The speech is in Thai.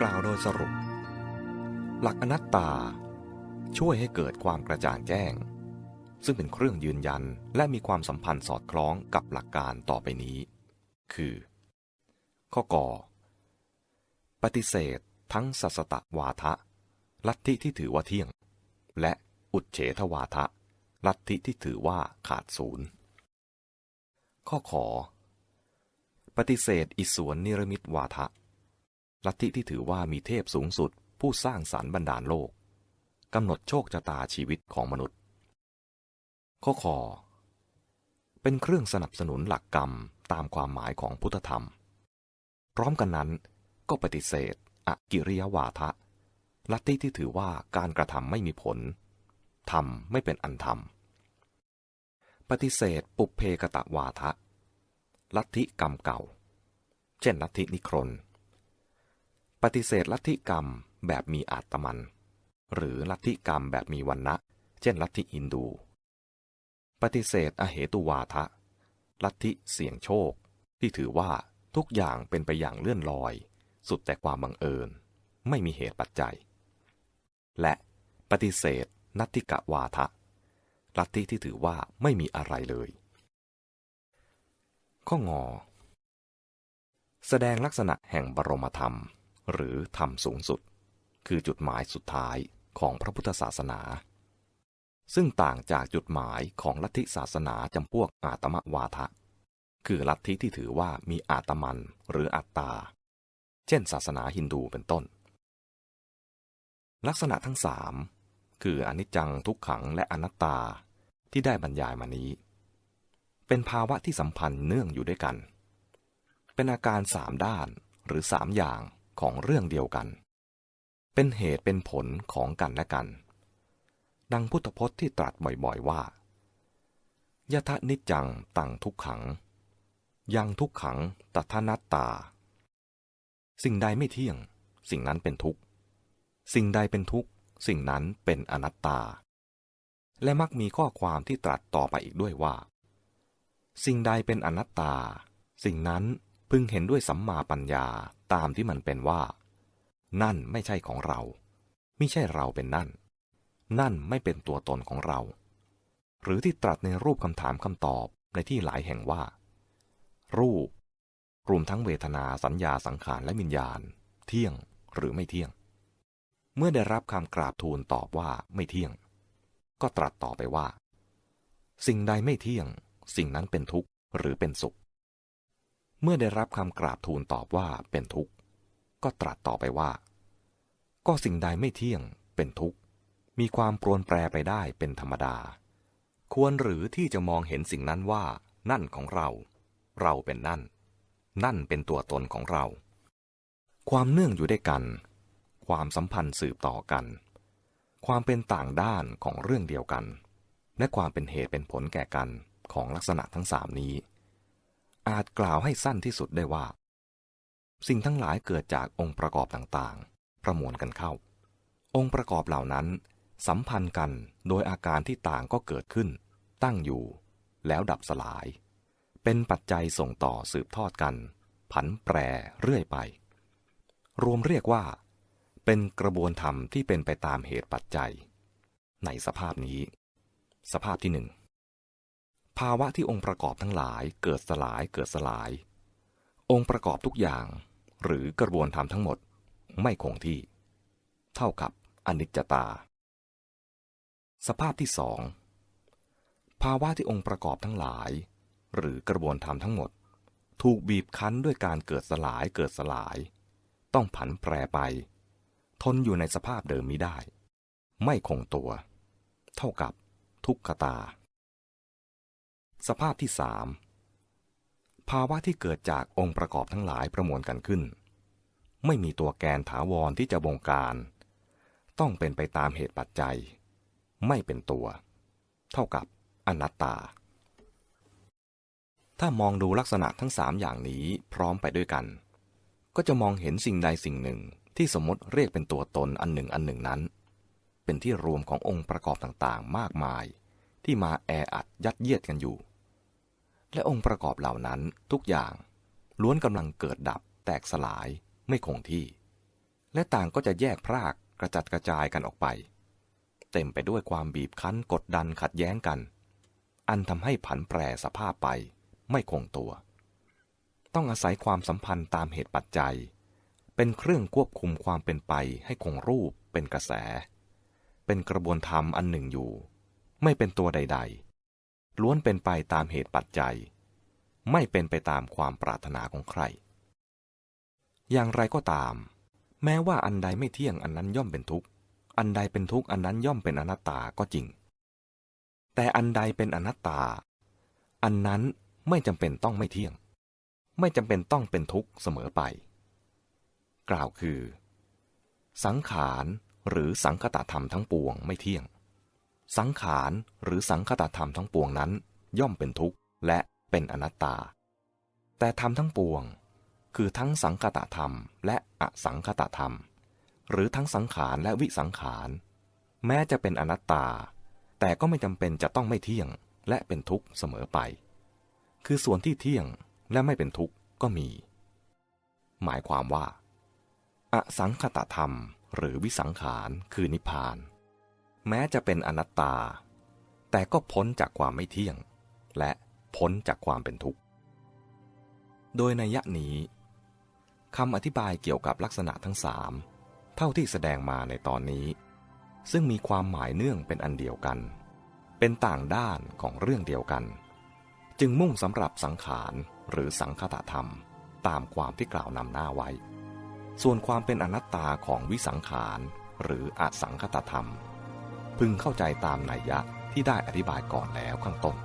กล่าวโดยสรุป หลักอนัตตา ช่วยให้เกิดความกระจ่างแจ้ง ซึ่งเป็นเครื่องยืนยันและมีความสัมพันธ์สอดคล้องกับหลักการต่อไปนี้ คือ ข้อกอปฏิเสธทั้งสัสตวาทะ ลัทธิที่ถือว่าเที่ยง และอุดเฉทวาทะ ลัทธิที่ถือว่าขาดศูนย์ ข้อขอ ปฏิเสธอิสวนนิรมิตวาทะ ลัทธิที่ถือว่ามีเทพสูงสุด ผู้สร้างสารรค์บรรดาลโลกกำหนดโชคชะตาชีวิตของมนุษย์ ข้อขอเป็นเครื่องสนับสนุนหลักกรรมตามความหมายของพุทธธรรม พร้อมกันนั้นก็ปฏิเสธอกิริยวาทะ ลัทธิที่ถือว่าการกระทำไม่มีผลทำไม่เป็นอันทำปฏิเสธปุเพกตะวาทะ ลัทธิกรรมเก่า เช่นลัทธินิครน ปฏิเสธลัทธิกรรมแบบมีอาตมัน หรือลัทธิกรรมแบบมีวันนะเช่นลัทธิฮินดู ปฏิเสธอเหตุวาทะ ลัทธิเสี่ยงโชค ที่ถือว่าทุกอย่างเป็นไปอย่างเลื่อนลอย สุดแต่ความบังเอิญ ไม่มีเหตุปัจจัย และปฏิเสธนัตติกะวาทะ ลัทธิที่ถือว่าไม่มีอะไรเลย ข้องอ แสดงลักษณะแห่งบรมธรรม หรือธรรมสูงสุด คือจุดหมายสุดท้ายของพระพุทธศาสนา ซึ่งต่างจากจุดหมายของลัทธิศาสนาจำพวกอาตมวาทะ คือลัทธิที่ถือว่ามีอาตมันหรืออัตตา เช่น ศาสนาฮินดูเป็นต้น ลักษณะทั้งสามคืออนิจจังทุกขังและอนัตตาที่ได้บรรยายมานี้ เป็นภาวะที่สัมพันธ์เนื่องอยู่ด้วยกัน เป็นอาการสามด้านหรือสามอย่าง ของเรื่องเดียวกัน เป็นเหตุเป็นผลของกันและกัน ดังพุทธพจน์ที่ตรัสบ่อยๆว่ายะทะนิจังตังทุกขัง ยังทุกขังตถนัตตา สิ่งใดไม่เที่ยง สิ่งนั้นเป็นทุกข์ สิ่งใดเป็นทุกข์ สิ่งนั้นเป็นอนัตตา และมักมีข้อความที่ตรัสต่อไปอีกด้วยว่า สิ่งใดเป็นอนัตตา สิ่งนั้น พึงเห็นด้วยสัมมาปัญญาตามที่มันเป็นว่า นั่นไม่ใช่ของเรา ไม่ใช่เราเป็นนั่น นั่นไม่เป็นตัวตนของเรา หรือที่ตรัสในรูปคำถามคำตอบในที่หลายแห่งว่า รูป รวมทั้งเวทนาสัญญาสังขารและวิญญาณ เที่ยงหรือไม่เที่ยง เมื่อได้รับคำกราบทูลตอบว่าไม่เที่ยง ก็ตรัสต่อไปว่า สิ่งใดไม่เที่ยง สิ่งนั้นเป็นทุกข์หรือเป็นสุข เมื่อได้รับคำกราบทูลตอบว่าเป็นทุกข์ ก็ตรัสต่อไปว่า ก็สิ่งใดไม่เที่ยงเป็นทุกข์ มีความปรวนแปรไปได้เป็นธรรมดา ควรหรือที่จะมองเห็นสิ่งนั้นว่า นั่นของเรา เราเป็นนั่น นั่นเป็นตัวตนของเรา ความเนื่องอยู่ด้วยกัน ความสัมพันธ์สืบต่อกัน ความเป็นต่างด้านของเรื่องเดียวกัน และความเป็นเหตุเป็นผลแก่กันของลักษณะทั้งสามนี้ อาจกล่าวให้สั้นที่สุดได้ว่า สิ่งทั้งหลายเกิดจากองค์ประกอบต่างๆ ประมวลกันเข้า องค์ประกอบเหล่านั้น สัมพันธ์กันโดยอาการที่ต่างก็เกิดขึ้น ตั้งอยู่ แล้วดับสลาย เป็นปัจจัยส่งต่อสืบทอดกัน ผันแปรเรื่อยไป รวมเรียกว่า เป็นกระบวนธรรมที่เป็นไปตามเหตุปัจจัย ในสภาพนี้ สภาพที่หนึ่ง ภาวะที่องค์ประกอบทั้งหลายเกิดสลายเกิดสลาย องค์ประกอบทุกอย่าง หรือกระบวนธรรทั้งหมดไม่คงที่ เท่ากับอนิจจตา สภาพที่สองภาวะที่องค์ประกอบทั้งหลาย หรือกระบวนธรรทั้งหมด ถูกบีบคั้นด้วยการเกิดสลายเกิดสลาย ต้องผันแปรไป ทนอยู่ในสภาพเดิมมิได้ ไม่คงตัว เท่ากับทุกขตา สภาพที่สามภาวะที่เกิดจากองค์ประกอบทั้งหลายประมวลกันขึ้น ไม่มีตัวแกนถาวรที่จะบงการ ต้องเป็นไปตามเหตุปัจจัย ไม่เป็นตัว เท่ากับอนัตตา ถ้ามองดูลักษณะทั้งสามอย่างนี้พร้อมไปด้วยกัน ก็จะมองเห็นสิ่งใดสิ่งหนึ่งที่สมมติเรียกเป็นตัวตนอันหนึ่งอันหนึ่งนั้น เป็นที่รวมขององค์ประกอบต่างๆ มากมาย ที่มาแออัดยัดเยียดกันอยู่ และองค์ประกอบเหล่านั้นทุกอย่าง ล้วนกำลังเกิดดับ แตกสลายไม่คงที่ และต่างก็จะแยกพรากกระจัดกระจายกันออกไป เต็มไปด้วยความบีบคั้นกดดันขัดแย้งกัน อันทำให้ผันแปรสภาพไปไม่คงตัว ต้องอาศัยความสัมพันธ์ตามเหตุปัจจัย เป็นเครื่องควบคุมความเป็นไปให้คงรูปเป็นกระแส เป็นกระบวนธรรมอันหนึ่งอยู่ ไม่เป็นตัวใด ๆ ล้วนเป็นไปตามเหตุปัจจัย ไม่เป็นไปตามความปรารถนาของใคร อย่างไรก็ตาม แม้ว่าอันใดไม่เที่ยงอันนั้นย่อมเป็นทุกข์ อันใดเป็นทุกข์อันนั้นย่อมเป็นอนัตตาก็จริง แต่อันใดเป็นอนัตตา อันนั้นไม่จำเป็นต้องไม่เที่ยง ไม่จำเป็นต้องเป็นทุกข์เสมอไป กล่าวคือ สังขารหรือสังคตธรรมทั้งปวงไม่เที่ยง สังขารหรือสังคตธรรมทั้งปวงนั้น ย่อมเป็นทุกข์และเป็นอนัตตา แต่ธรรมทั้งปวง คือทั้งสังคตธรรมและอสังคตธรรม หรือทั้งสังขารและวิสังขาร แม้จะเป็นอนัตตา แต่ก็ไม่จำเป็นจะต้องไม่เที่ยงและเป็นทุกข์เสมอไป คือส่วนที่เที่ยงและไม่เป็นทุกข์ก็มี หมายความว่า อสังคตธรรมหรือวิสังขารคือนิพพาน แม้จะเป็นอนัตตา แต่ก็พ้นจากความไม่เที่ยง และพ้นจากความเป็นทุกข์ โดยในยะนี้คำอธิบายเกี่ยวกับลักษณะทั้งสามเท่าที่แสดงมาในตอนนี้ ซึ่งมีความหมายเนื่องเป็นอันเดียวกัน เป็นต่างด้านของเรื่องเดียวกัน จึงมุ่งสำหรับสังขารหรือสังคตธรรม ตามความที่กล่าวนำหน้าไว้ ส่วนความเป็นอนัตตาของวิสังขารหรืออสังคตธรรม พึงเข้าใจตามนัยยะที่ได้อธิบายก่อนแล้วข้างต้น